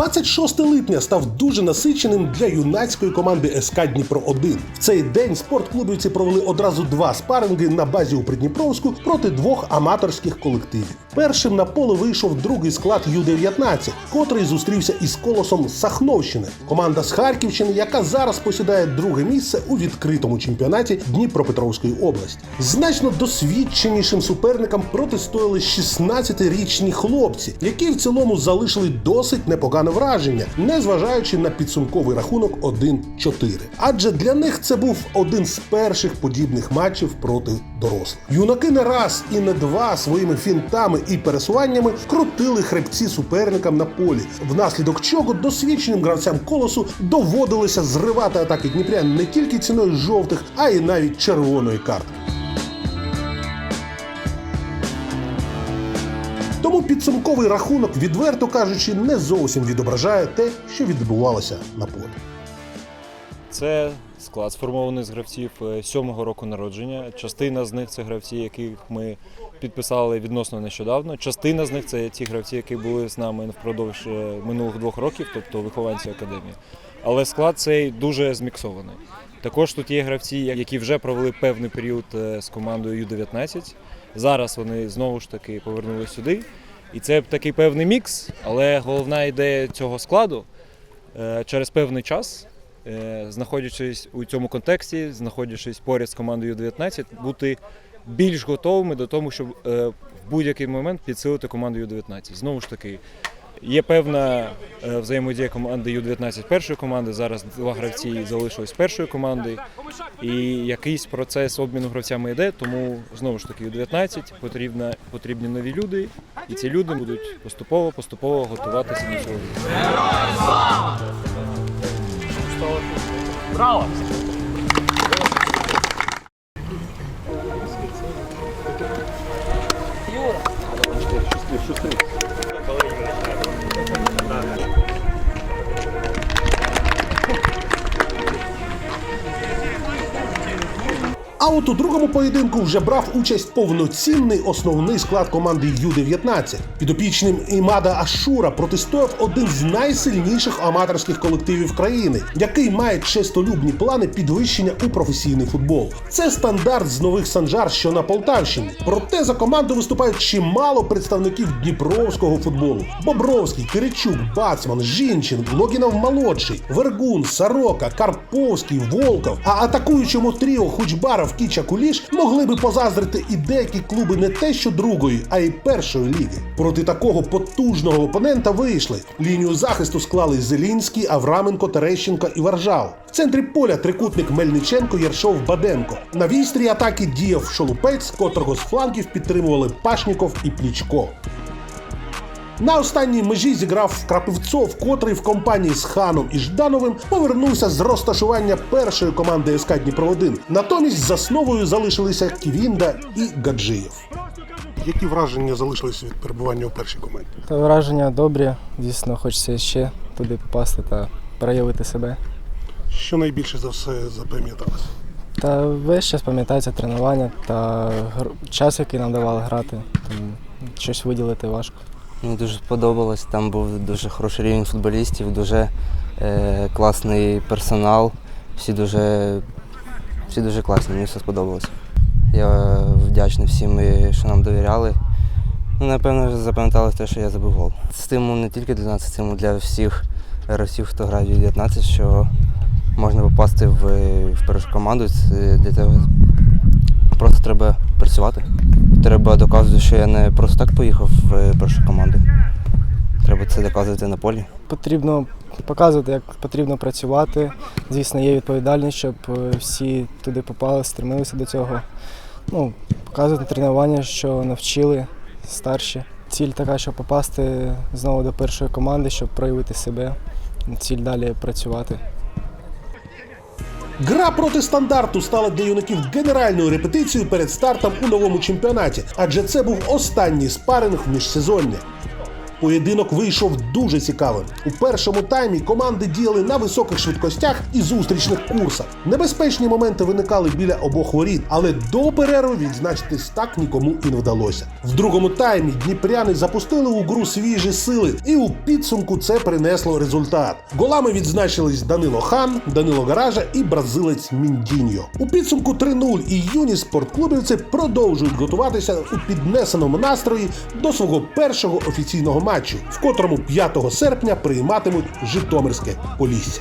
26 липня став дуже насиченим для юнацької команди СК Дніпро 1 В цей день спортклубівці провели одразу два спаринги на базі у Придніпровську проти двох аматорських колективів. Першим на поле вийшов другий склад Ю-19, котрий зустрівся із колосом Сахновщини, команда з Харківщини, яка зараз посідає друге місце у відкритому чемпіонаті Дніпропетровської області. Значно досвідченішим суперникам протистояли 16-річні хлопці, які в цілому залишили досить непогане враження, незважаючи на підсумковий рахунок 1-4. Адже для них це був один з перших подібних матчів проти дорослих. Юнаки не раз і не два своїми фінтами і пересуваннями крутили хребці суперникам на полі, внаслідок чого досвідченим гравцям колосу доводилося зривати атаки Дніпрян не тільки ціною жовтих, а й навіть червоної картки. Тому підсумковий рахунок, відверто кажучи, не зовсім відображає те, що відбувалося на полі. Це склад сформований з гравців е, сьомого року народження. Частина з них це гравці, яких ми підписали відносно нещодавно. Частина з них це ті гравці, які були з нами впродовж е, минулих двох років, тобто вихованці академії. Але склад цей дуже зміксований. Також тут є гравці, які вже провели певний період е, з командою Ю-19. Зараз вони знову ж таки повернулися сюди. І це такий певний мікс, але головна ідея цього складу е, через певний час е, знаходячись у цьому контексті, знаходячись поряд з командою Ю-19, бути більш готовими до того, щоб е, в будь-який момент підсилити команду Ю-19. Знову ж таки, є певна е, взаємодія команди Ю-19 першої команди. Зараз два гравці залишились першої команди. І якийсь процес обміну гравцями йде, тому знову ж таки Ю-19 потрібна, потрібні нові люди, і ці люди будуть поступово поступово готуватися до цього. А от у другому поєдинку вже брав участь повноцінний основний склад команди Ю-19. Підопічним Імада Ашура протистояв один з найсильніших аматорських колективів країни, який має честолюбні плани підвищення у професійний футбол. Це стандарт з нових санжар, що на Полтавщині. Проте за команду виступають чимало представників дніпровського футболу: Бобровський, Киричук, Бацман, Жінчин, Логінов молодший, Вергун, Сорока, Карповський, Волков. А атакуючому тріо Хучбаров, Кіча Куліш могли би позаздрити і деякі клуби не те, що другої, а й першої ліги. Проти такого потужного опонента вийшли. Лінію захисту склали Зелінський, Авраменко, Терещенко і Варжал. В центрі поля трикутник Мельниченко, Єршов, Баденко. На вістрі атаки діяв Шолупець, котрого з флангів підтримували Пашніков і Плічко. На останній межі зіграв Крапивцов, котрий в компанії з Ханом і Ждановим повернувся з розташування першої команди СК Дніпро 1 Натомість з основою залишилися Ківінда і Гаджиєв. Які враження залишилися від перебування у першій команді? Та враження добрі. Звісно, хочеться ще туди попасти та проявити себе. Що найбільше за все запам'яталося? Та весь час пам'ятається тренування та гр- час, який нам давали грати. Тому щось виділити важко. Мені дуже сподобалось. Там був дуже хороший рівень футболістів, дуже е, класний персонал. Всі дуже, всі дуже класні, мені все сподобалось. Я вдячний всім, що нам довіряли. Ну, напевно, запам'яталось те, що я забив гол. Стимул не тільки для нас, стимул для всіх гравців, хто грає в 19, що можна попасти в, в першу команду. Для цього просто треба працювати. Треба доказувати, що я не просто так поїхав в першу команду. Треба це доказувати на полі. Потрібно показувати, як потрібно працювати. Звісно, є відповідальність, щоб е, всі туди попали, стремилися до цього. Ну, показувати тренування, що навчили старші. Ціль така, щоб попасти знову до першої команди, щоб проявити себе. Ціль далі працювати. Гра проти стандарту стала для юнаків генеральною репетицією перед стартом у новому чемпіонаті, адже це був останній спаринг в міжсезоння. Поєдинок вийшов дуже цікавим. У першому таймі команди діяли на високих швидкостях і зустрічних курсах. Небезпечні моменти виникали біля обох воріт, але до перерви відзначитись так нікому і не вдалося. В другому таймі дніпряни запустили у гру свіжі сили, і у підсумку це принесло результат. Голами відзначились Данило Хан, Данило Гаража і бразилець Міндіньо. У підсумку 3-0 і юні спортклубівці продовжують готуватися у піднесеному настрої до свого першого офіційного матчу, в котрому 5 серпня прийматимуть Житомирське Полісся.